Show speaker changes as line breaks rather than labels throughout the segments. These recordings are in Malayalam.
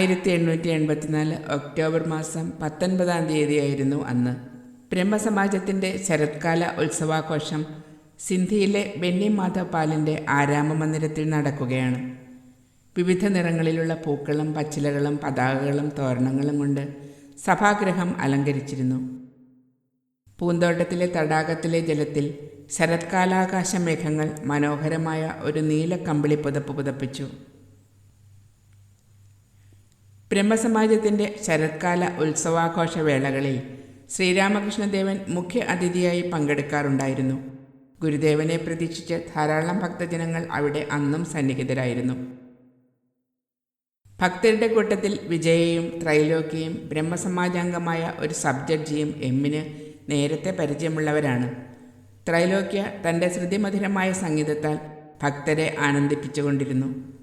ആയിരത്തി എണ്ണൂറ്റി എൺപത്തിനാല് ഒക്ടോബർ മാസം പത്തൊൻപതാം തീയതിയായിരുന്നു അന്ന്. ബ്രഹ്മസമാജത്തിന്റെ ശരത്കാല ഉത്സവാഘോഷം സിന്ധിയിലെ ബെന്നി മാധവ് പാലിന്റെ ആരാമ മന്ദിരത്തിൽ നടക്കുകയാണ്. വിവിധ നിറങ്ങളിലുള്ള പൂക്കളും പച്ചിലകളും പതാകകളും തോരണങ്ങളും കൊണ്ട് സഭാഗ്രഹം അലങ്കരിച്ചിരുന്നു. പൂന്തോട്ടത്തിലെ തടാകത്തിലെ ജലത്തിൽ ശരത്കാലാകാശ മേഘങ്ങൾ മനോഹരമായ ഒരു നീല കമ്പിളി പുതപ്പ് പുതപ്പിച്ചു. ബ്രഹ്മസമാജത്തിന്റെ ശരത്കാല ഉത്സവാഘോഷ വേളകളിൽ ശ്രീരാമകൃഷ്ണദേവൻ മുഖ്യ അതിഥിയായി പങ്കെടുക്കാറുണ്ടായിരുന്നു. ഗുരുദേവനെ പ്രതീക്ഷിച്ച് ധാരാളം ഭക്തജനങ്ങൾ അവിടെ അന്നും സന്നിഹിതരായിരുന്നു. ഭക്തരുടെ കൂട്ടത്തിൽ വിജയയും ത്രൈലോക്യയും ബ്രഹ്മസമാജാംഗമായ ഒരു സബ് ജഡ്ജിയും എമ്മിന് നേരത്തെ പരിചയമുള്ളവരാണ്. ത്രൈലോക്യ തന്റെ ശ്രുതിമധുരമായ സംഗീതത്താൽ ഭക്തരെ ആനന്ദിപ്പിച്ചുകൊണ്ടിരുന്നു.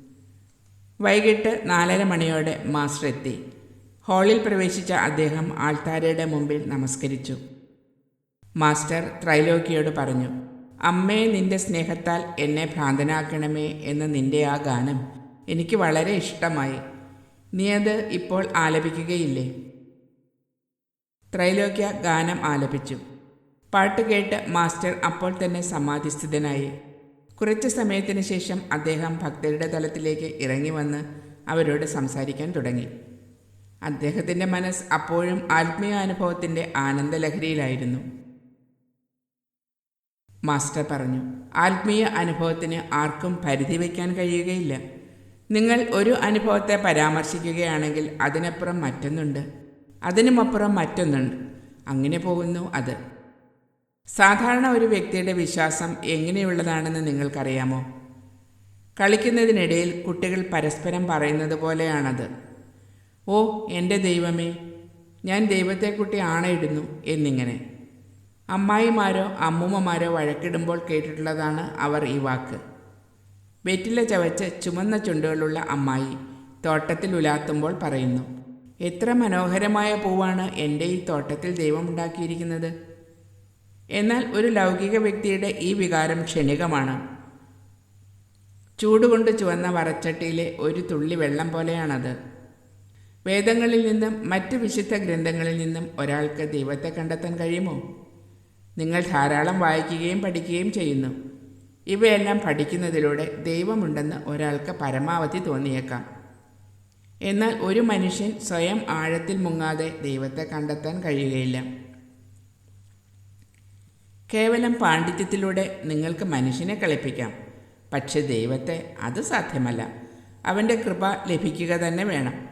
വൈകിട്ട് നാലര മണിയോടെ മാസ്റ്റർ എത്തി ഹാളിൽ പ്രവേശിച്ച അദ്ദേഹം ആൾത്താരയുടെ മുമ്പിൽ നമസ്കരിച്ചു. മാസ്റ്റർ ത്രൈലോക്കിയോട് പറഞ്ഞു അമ്മേ നിന്റെ സ്നേഹത്താൽ എന്നെ ഭ്രാന്തനാക്കണമേ എന്ന നിന്റെ ആ ഗാനം എനിക്ക് വളരെ ഇഷ്ടമായി. നീ അത് ഇപ്പോൾ ആലപിക്കുകയില്ലേ? ത്രൈലോക്യ ഗാനം ആലപിച്ചു. പാട്ട് കേട്ട് മാസ്റ്റർ അപ്പോൾ തന്നെ സമാധിസ്ഥിതനായി. കുറച്ച് സമയത്തിന് ശേഷം അദ്ദേഹം ഭക്തരുടെ തലത്തിലേക്ക് ഇറങ്ങി വന്ന് അവരോട് സംസാരിക്കാൻ തുടങ്ങി. അദ്ദേഹത്തിന്റെ മനസ്സ് അപ്പോഴും ആത്മീയാനുഭവത്തിന്റെ ആനന്ദലഹരിയിലായിരുന്നു. മാസ്റ്റർ പറഞ്ഞു ആത്മീയ അനുഭവത്തിന് ആർക്കും പരിധി വയ്ക്കാൻ കഴിയുകയില്ല. നിങ്ങൾ ഒരു അനുഭവത്തെ പരാമർശിക്കുകയാണെങ്കിൽ അതിനപ്പുറം മറ്റൊന്നുണ്ട്. അതിനുമപ്പുറം മറ്റൊന്നുണ്ട്. അങ്ങനെ പോകുന്നു അത്. സാധാരണ ഒരു വ്യക്തിയുടെ വിശ്വാസം എങ്ങനെയുള്ളതാണെന്ന് നിങ്ങൾക്കറിയാമോ? കളിക്കുന്നതിനിടയിൽ കുട്ടികൾ പരസ്പരം പറയുന്നത് പോലെയാണത്. ഓ എന്റെ ദൈവമേ ഞാൻ ദൈവത്തെക്കുട്ടി ആണയിടുന്നു എന്നിങ്ങനെ. അമ്മായിമാരോ അമ്മൂമ്മമാരോ വഴക്കിടുമ്പോൾ കേട്ടിട്ടുള്ളതാണ് അവർ ഈ വാക്ക്. വെറ്റില ചവച്ച് ചുമന്ന ചുണ്ടുകളുള്ള അമ്മായി തോട്ടത്തിൽ ഉലാത്തുമ്പോൾ പറയുന്നു എത്ര മനോഹരമായ പൂവാണ് എന്റെ ഈ തോട്ടത്തിൽ ദൈവം ഉണ്ടാക്കിയിരിക്കുന്നത്. എന്നാൽ ഒരു ലൗകിക വ്യക്തിയുടെ ഈ വികാരം ക്ഷണികമാണ്. ചൂടുകൊണ്ട് ചുവന്ന വറച്ചട്ടിയിലെ ഒരു തുള്ളി വെള്ളം പോലെയാണത്. വേദങ്ങളിൽ നിന്നും മറ്റ് വിശുദ്ധ ഗ്രന്ഥങ്ങളിൽ നിന്നും ഒരാൾക്ക് ദൈവത്തെ കണ്ടെത്താൻ കഴിയുമോ? നിങ്ങൾ ധാരാളം വായിക്കുകയും പഠിക്കുകയും ചെയ്യുന്നു. ഇവയെല്ലാം പഠിക്കുന്നതിലൂടെ ദൈവമുണ്ടെന്ന് ഒരാൾക്ക് പരമാവധി തോന്നിയേക്കാം. എന്നാൽ ഒരു മനുഷ്യൻ സ്വയം ആഴത്തിൽ മുങ്ങാതെ ദൈവത്തെ കണ്ടെത്താൻ കഴിയുകയില്ല. കേവലം പാണ്ഡിത്യത്തിലൂടെ നിങ്ങൾക്ക് മനുഷ്യനെ കളിപ്പിക്കാം. പക്ഷെ ദൈവത്തെ അത് സാധ്യമല്ല. അവന്റെ കൃപ ലഭിക്കുക തന്നെ വേണം.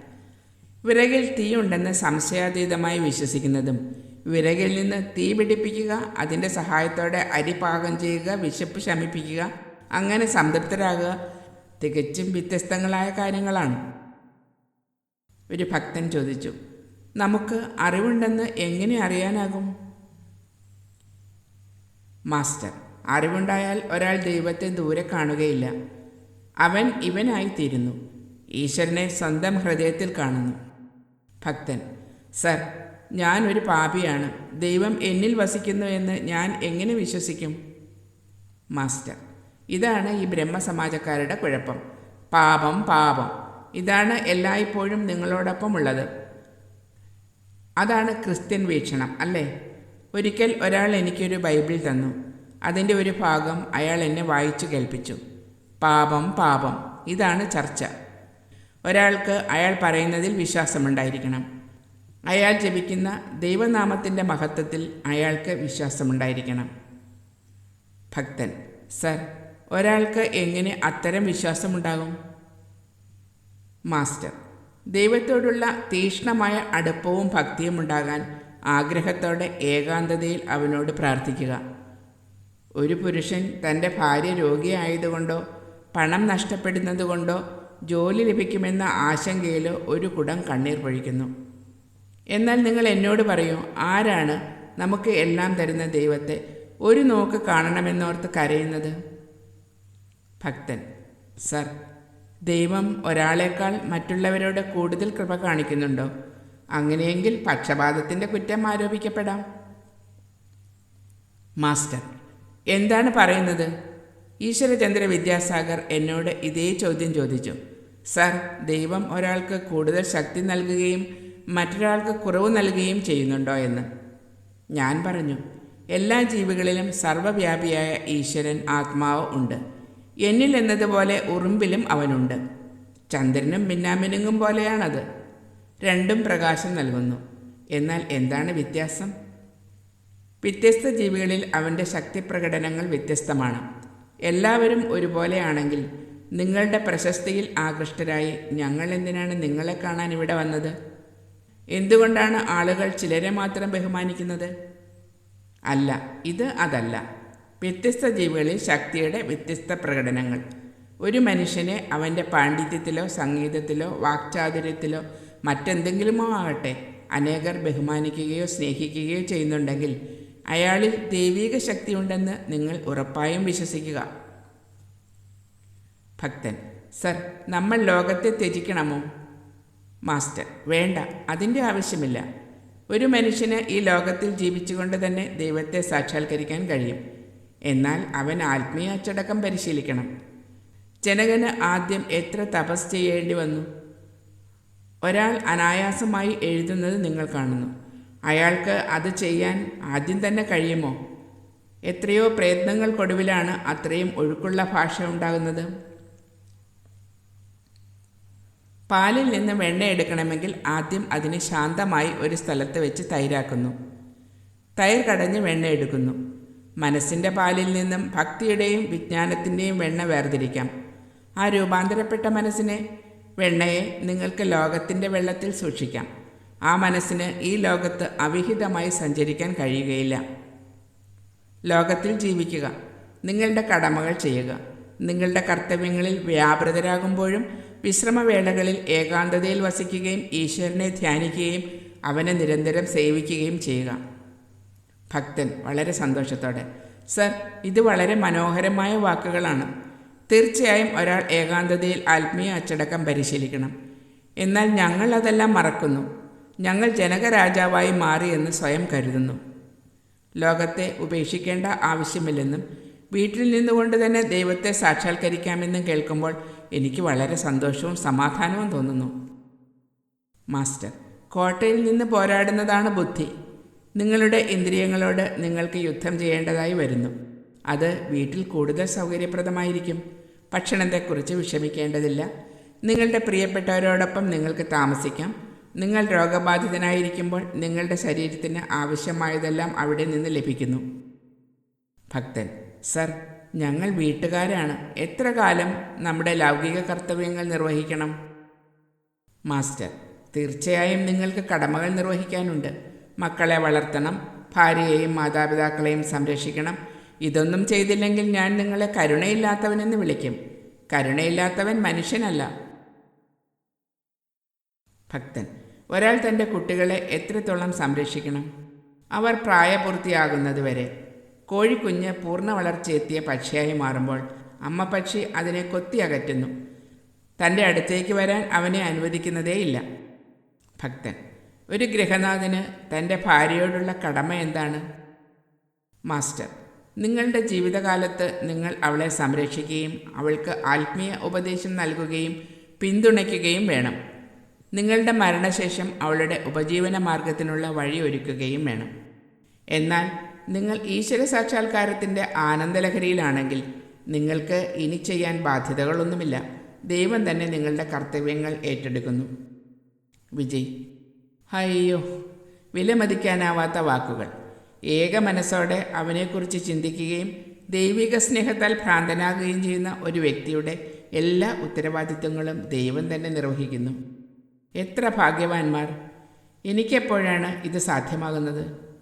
വിറകിൽ തീയുണ്ടെന്ന് സംശയാതീതമായി വിശ്വസിക്കുന്നതും വിറകിൽ നിന്ന് തീ പിടിപ്പിക്കുക അതിന്റെ സഹായത്തോടെ അരി പാകം ചെയ്യുക വിശപ്പ് ശമിപ്പിക്കുക അങ്ങനെ സംതൃപ്തരാകുക തികച്ചും വ്യത്യസ്തങ്ങളായ കാര്യങ്ങളാണ്. ഒരു ഭക്തൻ ചോദിച്ചു നമുക്ക് അറിവുണ്ടെന്ന് എങ്ങനെ അറിയാനാകും? മാസ്റ്റർ. അറിവുണ്ടായാൽ ഒരാൾ ദൈവത്തെ ദൂരെ കാണുകയില്ല. അവൻ ഇവനായിത്തീരുന്നു. ഈശ്വരനെ സ്വന്തം ഹൃദയത്തിൽ കാണുന്നു. ഭക്തൻ സർ ഞാൻ ഒരു പാപിയാണ്. ദൈവം എന്നിൽ വസിക്കുന്നു എന്ന് ഞാൻ എങ്ങനെ വിശ്വസിക്കും? മാസ്റ്റർ ഇതാണ് ഈ ബ്രഹ്മസമാജക്കാരുടെ കുഴപ്പം. പാപം പാപം. ഇതാണ് എല്ലായ്പ്പോഴും നിങ്ങളോടൊപ്പം ഉള്ളത് അതാണ് ക്രിസ്ത്യൻ വീക്ഷണം അല്ലേ? ഒരിക്കൽ ഒരാൾ എനിക്കൊരു ബൈബിൾ തന്നു. അതിന്റെ ഒരു ഭാഗം അയാൾ എന്നെ വായിച്ചു കേൾപ്പിച്ചു. പാപം പാപം. ഇതാണ് ചർച്ച. ഒരാൾക്ക് അയാൾ പറയുന്നതിൽ വിശ്വാസമുണ്ടായിരിക്കണം. അയാൾ ജപിക്കുന്ന ദൈവനാമത്തിന്റെ മഹത്വത്തിൽ അയാൾക്ക് വിശ്വാസമുണ്ടായിരിക്കണം. ഭക്തൻ സർ ഒരാൾക്ക് എങ്ങനെ അത്തരം വിശ്വാസമുണ്ടാകും? മാസ്റ്റർ ദൈവത്തോടുള്ള തീക്ഷ്ണമായ അടുപ്പവും ഭക്തിയും ഉണ്ടാകാൻ ആഗ്രഹത്തോടെ ഏകാന്തതയിൽ അവനോട് പ്രാർത്ഥിക്കുക. ഒരു പുരുഷൻ തന്റെ ഭാര്യ രോഗിയായതുകൊണ്ടോ പണം നഷ്ടപ്പെടുന്നതുകൊണ്ടോ ജോലി ലഭിക്കുമെന്ന ആശങ്കയിലോ ഒരു കുടം കണ്ണീർ പൊഴിക്കുന്നു. എന്നാൽ നിങ്ങൾ എന്നോട് പറയൂ ആരാണ് നമുക്ക് എല്ലാം തരുന്ന ദൈവത്തെ? ഒരു നോക്ക് കാണണമെന്നോർത്ത് കരയുന്നത്? ഭക്തൻ. സർ ദൈവം ഒരാളേക്കാൾ മറ്റുള്ളവരോട് കൂടുതൽ കൃപ കാണിക്കുന്നുണ്ടോ? അങ്ങനെയെങ്കിൽ പക്ഷപാതത്തിന്റെ കുറ്റം ആരോപിക്കപ്പെടാം. മാസ്റ്റർ എന്താണ് പറയുന്നത്? ഈശ്വരചന്ദ്ര വിദ്യാസാഗർ എന്നോട് ഇതേ ചോദ്യം ചോദിച്ചു. സർ ദൈവം ഒരാൾക്ക് കൂടുതൽ ശക്തി നൽകുകയും മറ്റൊരാൾക്ക് കുറവ് നൽകുകയും ചെയ്യുന്നുണ്ടോ എന്ന്. ഞാൻ പറഞ്ഞു എല്ലാ ജീവികളിലും സർവവ്യാപിയായ ഈശ്വരൻ ആത്മാവ് ഉണ്ട്. എന്നിൽ എന്നതുപോലെ ഉറുമ്പിലും അവനുണ്ട്. ചന്ദ്രനും മിന്നാമിനുങ്ങും പോലെയാണത്. രണ്ടും പ്രകാശം നൽകുന്നു. എന്നാൽ എന്താണ് വ്യത്യാസം? വ്യത്യസ്ത ജീവികളിൽ അവന്റെ ശക്തിപ്രകടനങ്ങൾ വ്യത്യസ്തമാണ്. എല്ലാവരും ഒരുപോലെയാണെങ്കിൽ നിങ്ങളുടെ പ്രശസ്തിയിൽ ആകൃഷ്ടരായി ഞങ്ങൾ എന്തിനാണ് നിങ്ങളെ കാണാൻ ഇവിടെ വന്നത്? എന്തുകൊണ്ടാണ് ആളുകൾ ചിലരെ മാത്രം ബഹുമാനിക്കുന്നത്? അല്ല ഇത് അതല്ല. വ്യത്യസ്ത ജീവികളിൽ ശക്തിയുടെ വ്യത്യസ്ത പ്രകടനങ്ങൾ. ഒരു മനുഷ്യനെ അവന്റെ പാണ്ഡിത്യത്തിലോ സംഗീതത്തിലോ വാക്ചാതുര്യത്തിലോ മറ്റെന്തെങ്കിലുമോ ആകട്ടെ അനേകർ ബഹുമാനിക്കുകയോ സ്നേഹിക്കുകയോ ചെയ്യുന്നുണ്ടെങ്കിൽ അയാളിൽ ദൈവീക ശക്തിയുണ്ടെന്ന് നിങ്ങൾ ഉറപ്പായും വിശ്വസിക്കുക. ഭക്തൻ സർ നമ്മൾ ലോകത്തെ ത്യജിക്കണമോ? മാസ്റ്റർ വേണ്ട അതിന്റെ ആവശ്യമില്ല. ഒരു മനുഷ്യന് ഈ ലോകത്തിൽ ജീവിച്ചുകൊണ്ട് തന്നെ ദൈവത്തെ സാക്ഷാത്കരിക്കാൻ കഴിയും. എന്നാൽ അവൻ ആത്മീയ അച്ചടക്കം പരിശീലിക്കണം. ജനകന് ആദ്യം എത്ര തപസ് ചെയ്യേണ്ടി വന്നു? ഒരാൾ അനായാസമായി എഴുതുന്നത് നിങ്ങൾ കാണുന്നു. അയാൾക്ക് അത് ചെയ്യാൻ ആദ്യം തന്നെ കഴിയുമോ? എത്രയോ പ്രയത്നങ്ങൾക്കൊടുവിലാണ് അത്രയും ഒഴുക്കുള്ള ഭാഷ ഉണ്ടാകുന്നത്. പാലിൽ നിന്ന് വെണ്ണ എടുക്കണമെങ്കിൽ ആദ്യം അതിനെ ശാന്തമായി ഒരു സ്ഥലത്ത് വെച്ച് തൈരാക്കുന്നു. തൈർ കടഞ്ഞ് വെണ്ണ എടുക്കുന്നു. മനസ്സിന്റെ പാലിൽ നിന്നും ഭക്തിയുടെയും വിജ്ഞാനത്തിന്റെയും വെണ്ണ വേർതിരിക്കാം. ആ രൂപാന്തരപ്പെട്ട മനസ്സിനെ വെണ്ണയെ നിങ്ങൾക്ക് ലോകത്തിന്റെ വെള്ളത്തിൽ സൂക്ഷിക്കാം. ആ മനസ്സിന് ഈ ലോകത്ത് അവിഹിതമായി സഞ്ചരിക്കാൻ കഴിയുകയില്ല. ലോകത്തിൽ ജീവിക്കുക. നിങ്ങളുടെ കടമകൾ ചെയ്യുക. നിങ്ങളുടെ കർത്തവ്യങ്ങളിൽ വ്യാപൃതരാകുമ്പോഴും വിശ്രമവേളകളിൽ ഏകാന്തതയിൽ വസിക്കുകയും ഈശ്വരനെ ധ്യാനിക്കുകയും അവനെ നിരന്തരം സേവിക്കുകയും ചെയ്യുക. ഭക്തൻ വളരെ സന്തോഷത്തോടെ സർ ഇത് വളരെ മനോഹരമായ വാക്കുകളാണ്. തീർച്ചയായും ഒരാൾ ഏകാന്തതയിൽ ആത്മീയ അച്ചടക്കം പരിശീലിക്കണം. എന്നാൽ ഞങ്ങൾ അതെല്ലാം മറക്കുന്നു. ഞങ്ങൾ ജനകരാജാവായി മാറിയെന്ന് സ്വയം കരുതുന്നു. ലോകത്തെ ഉപേക്ഷിക്കേണ്ട ആവശ്യമില്ലെന്നും വീട്ടിൽ നിന്നുകൊണ്ട് തന്നെ ദൈവത്തെ സാക്ഷാത്കരിക്കാമെന്നും കേൾക്കുമ്പോൾ എനിക്ക് വളരെ സന്തോഷവും സമാധാനവും തോന്നുന്നു. മാസ്റ്റർ കോട്ടയിൽ നിന്ന് പോരാടുന്നതാണ് ബുദ്ധി. നിങ്ങളുടെ ഇന്ദ്രിയങ്ങളോട് നിങ്ങൾക്ക് യുദ്ധം ചെയ്യേണ്ടതായി വരുന്നു. അത് വീട്ടിൽ കൂടുതൽ സൗകര്യപ്രദമായിരിക്കും. ഭക്ഷണത്തെക്കുറിച്ച് വിഷമിക്കേണ്ടതില്ല. നിങ്ങളുടെ പ്രിയപ്പെട്ടവരോടൊപ്പം നിങ്ങൾക്ക് താമസിക്കാം. നിങ്ങൾ രോഗബാധിതനായിരിക്കുമ്പോൾ നിങ്ങളുടെ ശരീരത്തിന് ആവശ്യമായതെല്ലാം അവിടെ നിന്ന് ലഭിക്കുന്നു. ഭക്തൻ സർ ഞങ്ങൾ വീട്ടുകാരാണ്. എത്ര കാലം നമ്മുടെ ലൗകിക കർത്തവ്യങ്ങൾ നിർവഹിക്കണം? മാസ്റ്റർ തീർച്ചയായും നിങ്ങൾക്ക് കടമകൾ നിർവഹിക്കാനുണ്ട്. മക്കളെ വളർത്തണം ഭാര്യയെയും മാതാപിതാക്കളെയും സംരക്ഷിക്കണം ഇതൊന്നും ചെയ്തില്ലെങ്കിൽ ഞാൻ നിങ്ങളെ കരുണയില്ലാത്തവനെന്ന് വിളിക്കും. കരുണയില്ലാത്തവൻ മനുഷ്യനല്ല. ഭക്തൻ ഒരാൾ തന്റെ കുട്ടികളെ എത്രത്തോളം സംരക്ഷിക്കണം? അവർ പ്രായപൂർത്തിയാകുന്നതുവരെ. കോഴിക്കുഞ്ഞ് പൂർണ വളർച്ചയെത്തിയ പക്ഷിയായി മാറുമ്പോൾ അമ്മ പക്ഷി അതിനെ കൊത്തി അകറ്റുന്നു. തന്റെ അടുത്തേക്ക് വരാൻ അവനെ അനുവദിക്കുന്നതേയില്ല. ഭക്തൻ ഒരു ഗൃഹനാഥന് തന്റെ ഭാര്യയോടുള്ള കടമ എന്താണ്? മാസ്റ്റർ നിങ്ങളുടെ ജീവിതകാലത്ത് നിങ്ങൾ അവളെ സംരക്ഷിക്കുകയും അവൾക്ക് ആത്മീയ ഉപദേശം നൽകുകയും പിന്തുണയ്ക്കുകയും വേണം. നിങ്ങളുടെ മരണശേഷം അവളുടെ ഉപജീവന മാർഗത്തിനുള്ള വഴി ഒരുക്കുകയും വേണം. എന്നാൽ നിങ്ങൾ ഈശ്വര സാക്ഷാത്കാരത്തിന്റെ ആനന്ദലഹരിയിലാണെങ്കിൽ നിങ്ങൾക്ക് ഇനി ചെയ്യാൻ ബാധ്യതകളൊന്നുമില്ല. ദൈവം തന്നെ നിങ്ങളുടെ കർത്തവ്യങ്ങൾ ഏറ്റെടുക്കുന്നു. വിജയ്. അയ്യോ വിലമതിക്കാനാവാത്ത വാക്കുകൾ. ഏക മനസ്സോടെ അവനെക്കുറിച്ച് ചിന്തിക്കുകയും ദൈവിക സ്നേഹത്താൽ ഭ്രാന്തനാകുകയും ചെയ്യുന്ന ഒരു വ്യക്തിയുടെ എല്ലാ ഉത്തരവാദിത്വങ്ങളും ദൈവം തന്നെ നിർവഹിക്കുന്നു. എത്ര ഭാഗ്യവാന്മാർ. എനിക്കെപ്പോഴാണ് ഇത് സാധ്യമാകുന്നത്?